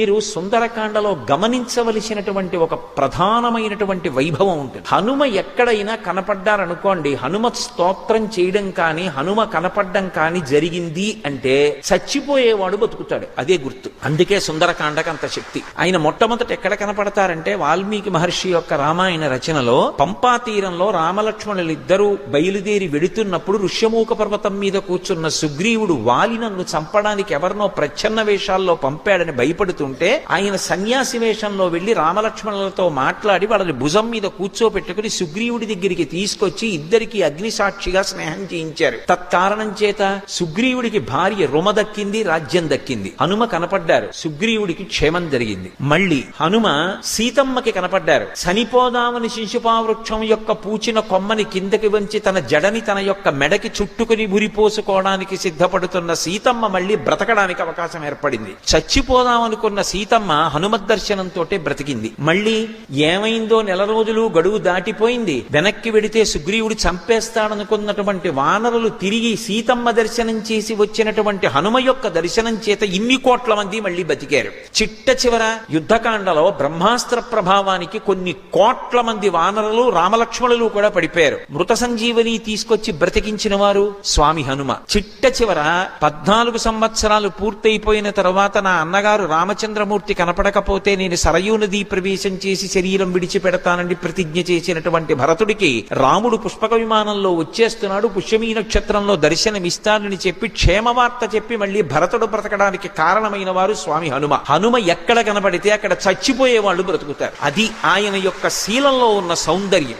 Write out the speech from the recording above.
మీరు సుందరకాండలో గమనించవలసినటువంటి ఒక ప్రధానమైనటువంటి వైభవం ఉంటుంది. హనుమ ఎక్కడైనా కనపడ్డారనుకోండి హనుమ స్తోత్రం చేయడం కానీ హనుమ కనపడడం కానీ జరిగింది అంటే చచ్చిపోయేవాడు బతుకుతాడు. అదే గుర్తు. అందుకే సుందరకాండకు అంత శక్తి. ఆయన మొట్టమొదట ఎక్కడ కనపడతారంటే వాల్మీకి మహర్షి యొక్క రామాయణ రచనలో పంపా తీరంలో రామలక్ష్మణులు ఇద్దరూ బయలుదేరి వెడుతున్నప్పుడు ఋష్యమూక పర్వతం మీద కూర్చున్న సుగ్రీవుడు వాలినన్ను చంపడానికి ఎవరినో ప్రచ్ఛన్న వేషాల్లో పంపాడని భయపడుతూ భయపడుతుంటే ఆయన సన్యాసి వేషంలో వెళ్ళి రామలక్ష్మణులతో మాట్లాడి వాళ్ళని భుజం మీద కూర్చోపెట్టుకుని సుగ్రీవుడి దగ్గరికి తీసుకొచ్చి ఇద్దరికి అగ్నిసాక్షిగా స్నేహం చేయించారు. తత్కారణం చేత సుగ్రీవుడికి భార్య రుమ దక్కింది రాజ్యం దక్కింది. హనుమ కనపడ్డారు. సుగ్రీవుడికి క్షేమం జరిగింది. మళ్ళీ హనుమ సీతమ్మకి కనపడ్డారు. చనిపోదామని శిశుపావృక్షం యొక్క పూచిన కొమ్మని కిందకి వంచి తన జడని తన యొక్క మెడకి చుట్టుకుని ఉరిపోసుకోవడానికి సిద్ధపడుతున్న సీతమ్మ మళ్ళీ బ్రతకడానికి అవకాశం ఏర్పడింది. చచ్చిపోదామనుకున్న సీతమ్మ హనుమద్దర్శనంతో బ్రతికింది. మళ్ళీ ఏమైందో నెల రోజులు గడువు దాటిపోయింది. వెనక్కి వెడితే సుగ్రీవుడు చంపేస్తాడనుకున్నటువంటి వానరులు తిరిగి సీతమ్మ దర్శనం చేసి వచ్చినటువంటి హనుమ యొక్క దర్శనం చేత ఇన్ని కోట్ల మంది మళ్ళీ బతికారు. చిట్ట చివర యుద్ధకాండలో బ్రహ్మాస్త్ర ప్రభావానికి కొన్ని కోట్ల మంది వానరులు రామలక్ష్మణులు కూడా పడిపోయారు. మృత సంజీవని తీసుకొచ్చి బ్రతికించిన వారు స్వామి హనుమ. చిట్ట చివర పద్నాలుగు సంవత్సరాలు పూర్తయిపోయిన తర్వాత నా అన్నగారు రామచంద్రమూర్తి కనపడకపోతే నేను సరయూ ప్రవేశం చేసి శరీరం విడిచిపెడతానని ప్రతిజ్ఞ చేసినటువంటి భరతుడికి రాముడు పుష్పక విమానంలో వచ్చేస్తున్నాడు పుష్యమీ నక్షత్రంలో దర్శనమిస్తానని చెప్పి క్షేమవార్త చెప్పి మళ్ళీ భరతుడు బ్రతకడానికి కారణమైన వారు స్వామి హనుమ. హనుమ ఎక్కడ కనబడితే అక్కడ చచ్చిపోయే వాళ్ళు బ్రతుకుతారు. అది ఆయన యొక్క శీలంలో ఉన్న సౌందర్యం.